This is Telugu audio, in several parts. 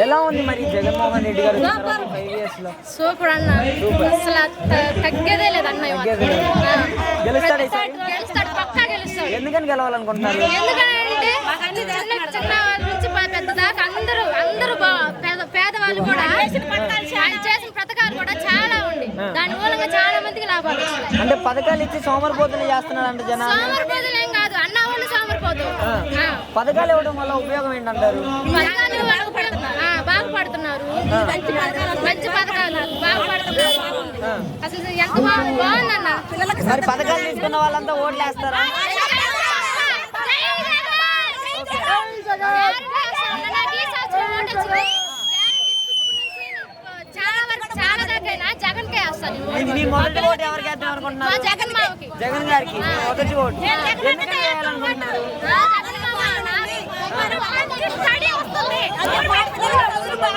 ఎలా ఉంది మరి జగన్మోహన్ రెడ్డి గారు? ఫైవ్ ఇయర్స్లో సూపర్ అన్న అసలు తగ్గేదే లేదు. ఆ. గెలుస్తాడా పక్కా ఎందుకని గెలవాలనుకుంటున్నారు? ఎందుకంటే చిన్న చిన్న వాళ్ళ నుంచి ప- పెద్ద దాకా అందరూ అందరూ బా- పేద పేదవాళ్ళు కూడా ఆయన చేసిన పథకాలు కూడా చాలా ఉంది దాని మూలంగా చాలా మందికి లాభాలు అంటే పథకాలు ఇచ్చి సోమరిపోతులు చేస్తున్నాడు అంటే జనాలు. సోమరిపోతులు ఏం పథకాలు ఇవ్వడం వల్ల ఉపయోగం ఏంటంటారు? పథకాలు బాగుపడుతున్నారు ఆ, బాగుపడుతున్నారు. మంచి పథకాలు బాగుపడుతున్నారు. అసలు ఎంత బాగు బాగుందన్న? మరి పథకాలు తీసుకున్న వాళ్ళంతా ఓట్లు వేస్తారా మొదటి ఓటు ఎవరికి వేద్దాం మా అనుకుంటున్నారు? జగన్ గారికి. మొదటి ఓటు. ఎందుకని వేయాలనుకుంటున్నారు?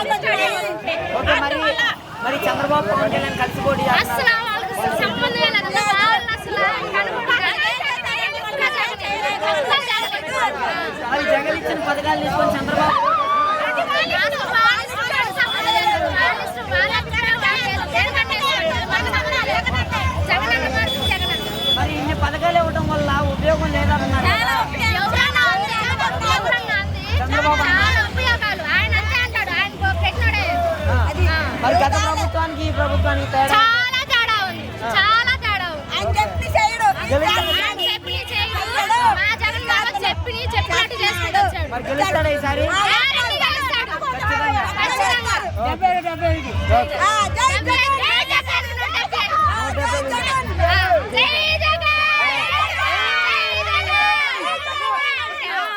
ఓకే మరి మరి చంద్రబాబు పవన్ కళ్యాణ్ కలిసి పోటీ అసలు. మరి జగన్ ఇచ్చిన పథకాలు తీసుకొని చంద్రబాబు మరి ఇన్ని పథకాలు ఇవ్వడం వల్ల ఉపయోగం లేదన్నారు మరి గత ప్రభుత్వానికి ఈ ప్రభుత్వానికి తేడా చాలా తేడా ఉంది చాలా తేడా ఉంది చేయడు. మా జగన్ చెప్పిన చెప్పినట్టు చేసుకుంటూ వచ్చాడు. మరి గెలుస్తాడా ఈసారి. డెబ్బై ఐదు.